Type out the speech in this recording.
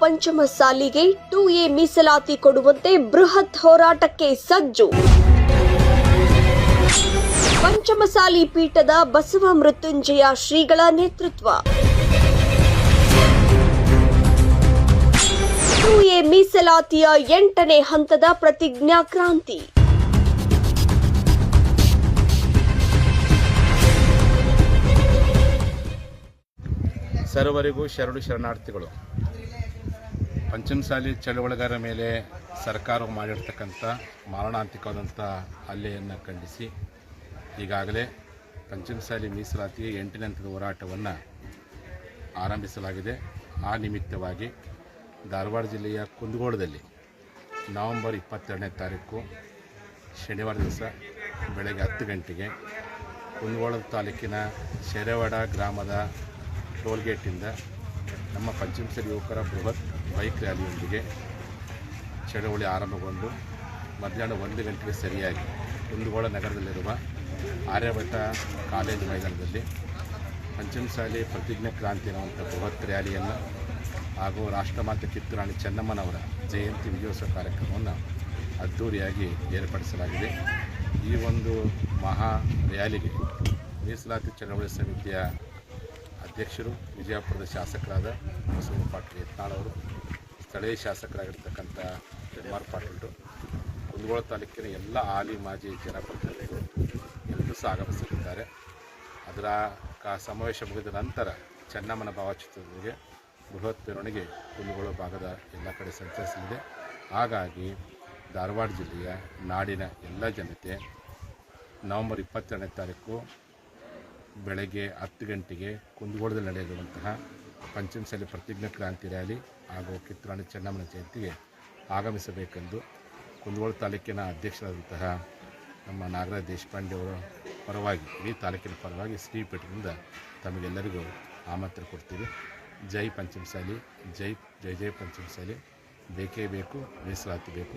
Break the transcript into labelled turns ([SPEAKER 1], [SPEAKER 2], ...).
[SPEAKER 1] ಪಂಚಮಸಾಲಿಗೆ to A ಮೀಸಲಾತಿ ಕೊಡುವಂತೆ ಬೃಹತ್ ಹೋರಾಟಕ್ಕೆ ಸಜ್ಜು. ಪಂಚಮಸಾಲಿ ಪೀಠದ ಬಸವ ಮೃತ್ಯುಂಜಯ ಶ್ರೀಗಳ ನೇತೃತ್ವ. ಟು ಎ ಮೀಸಲಾತಿಯ ಎಂಟನೇ ಹಂತದ ಪ್ರತಿಜ್ಞಾ ಕ್ರಾಂತಿ.
[SPEAKER 2] ಸರ್ವರಿಗೂ ಶರಣು ಶರಣಾರ್ಥಿಗಳು ಪಂಚಮಸಾಲಿ ಚಳವಳಿಗಾರರ ಮೇಲೆ ಸರ್ಕಾರವು ಮಾಡಿರ್ತಕ್ಕಂಥ ಮಾರಣಾಂತಿಕವಾದಂಥ ಹಲ್ಲೆಯನ್ನು ಖಂಡಿಸಿ ಈಗಾಗಲೇ ಪಂಚಮಸಾಲಿ ಮೀಸಲಾತಿಗೆ ಎಂಟನೇ ಹಂತದ ಹೋರಾಟವನ್ನು ಆರಂಭಿಸಲಾಗಿದೆ. ಆ ನಿಮಿತ್ತವಾಗಿ ಧಾರವಾಡ ಜಿಲ್ಲೆಯ ಕುಂದಗೋಳದಲ್ಲಿ ನವೆಂಬರ್ ಇಪ್ಪತ್ತೆರಡನೇ ತಾರೀಕು ಶನಿವಾರ ದಿವಸ ಬೆಳಗ್ಗೆ ಹತ್ತು ಗಂಟೆಗೆ ಕುಂದಗೋಳದ ತಾಲೂಕಿನ ಶೆರೆವಾಡ ಗ್ರಾಮದ ಟೋಲ್ಗೇಟಿಂದ ನಮ್ಮ ಪಂಚಮಸರಿ ಯುವಕರ ಬೃಹತ್ ಬೈಕ್ ರ್ಯಾಲಿಯೊಂದಿಗೆ ಚಳವಳಿ ಆರಂಭಗೊಂಡು ಮಧ್ಯಾಹ್ನ ಒಂದು ಗಂಟೆಗೆ ಸರಿಯಾಗಿ ಕುಂದಗೋಳ ನಗರದಲ್ಲಿರುವ ಆರ್ಯಭಟ್ಟ ಕಾಲೇಜು ಮೈದಾನದಲ್ಲಿ ಪಂಚಮಸಾಲಿ ಪ್ರತಿಜ್ಞಾ ಕ್ರಾಂತಿ ಅನ್ನುವಂಥ ಬೃಹತ್ ರ್ಯಾಲಿಯನ್ನು ಹಾಗೂ ರಾಷ್ಟ್ರಮಾತೆ ಕಿತ್ತೂರಾಣಿ ಚೆನ್ನಮ್ಮನವರ ಜಯಂತಿ ವಿಜಯೋತ್ಸವ ಕಾರ್ಯಕ್ರಮವನ್ನು ಅದ್ಧೂರಿಯಾಗಿ ಏರ್ಪಡಿಸಲಾಗಿದೆ. ಈ ಒಂದು ಮಹಾ ರ್ಯಾಲಿಗೆ ಮೀಸಲಾತಿ ಚಳವಳಿ ಸಮಿತಿಯ ಅಧ್ಯಕ್ಷರು, ವಿಜಯಪುರದ ಶಾಸಕರಾದ ಬಸವ ಪಾಟೀಲ್ ಯತ್ನಾಳವರು ಸ್ಥಳೀಯ ಶಾಸಕರಾಗಿರ್ತಕ್ಕಂಥ ಕುಮಾರ್ ಪಾಟೀಲ್ರು ಕುಂದಗೋಳ ತಾಲೂಕಿನ ಎಲ್ಲ ಹಾಲಿ ಮಾಜಿ ಜನಪ್ರತಿನಿಧಿಗಳು ಎಲ್ಲರೂ ಸಹ ಆಗಮಿಸಲಿದ್ದಾರೆ ಅದರ ಕ ಸಮಾವೇಶ ಮುಗಿದ ನಂತರ ಚೆನ್ನಮ್ಮನ ಭಾವಚಿತ್ರದೊಂದಿಗೆ ಬೃಹತ್ ಮೆರವಣಿಗೆ ಕುಂದಗೋಳ ಭಾಗದ ಎಲ್ಲ ಕಡೆ ಸಂಚರಿಸಲಿದೆ. ಹಾಗಾಗಿ ಧಾರವಾಡ ಜಿಲ್ಲೆಯ ನಾಡಿನ ಎಲ್ಲ ಜನತೆ ನವೆಂಬರ್ ಇಪ್ಪತ್ತೆರಡನೇ ತಾರೀಕು ಬೆಳಗ್ಗೆ ಹತ್ತು ಗಂಟೆಗೆ ಕುಂದಗೋಳದಲ್ಲಿ ನಡೆಯಲಿರುವಂತಹ ಪಂಚಮಸಾಲಿ ಪ್ರತಿಜ್ಞಾ ಕ್ರಾಂತಿ ರ್ಯಾಲಿ ಹಾಗೂ ಕಿತ್ತೂರಾಣಿ ಚೆನ್ನಮ್ಮನ ಜಯಂತಿಗೆ ಆಗಮಿಸಬೇಕೆಂದು ಕುಂದಗೋಳ ತಾಲೂಕಿನ ಅಧ್ಯಕ್ಷರಾದಂತಹ ನಮ್ಮ ನಾಗರಾಜ್ ದೇಶಪಾಂಡೆ ಅವರ ಪರವಾಗಿ ಈ ತಾಲೂಕಿನ ಪರವಾಗಿ ಶ್ರೀಪೀಠದಿಂದ ತಮಗೆಲ್ಲರಿಗೂ ಆಮಂತ್ರಣ ಕೊಡ್ತೀವಿ. ಜೈ ಪಂಚಮಸಾಲಿ, ಜೈ ಜೈ ಜೈ ಪಂಚಮಸಾಲಿ. ಬೇಕೇ ಬೇಕು ಮೀಸಲಾತಿ ಬೇಕು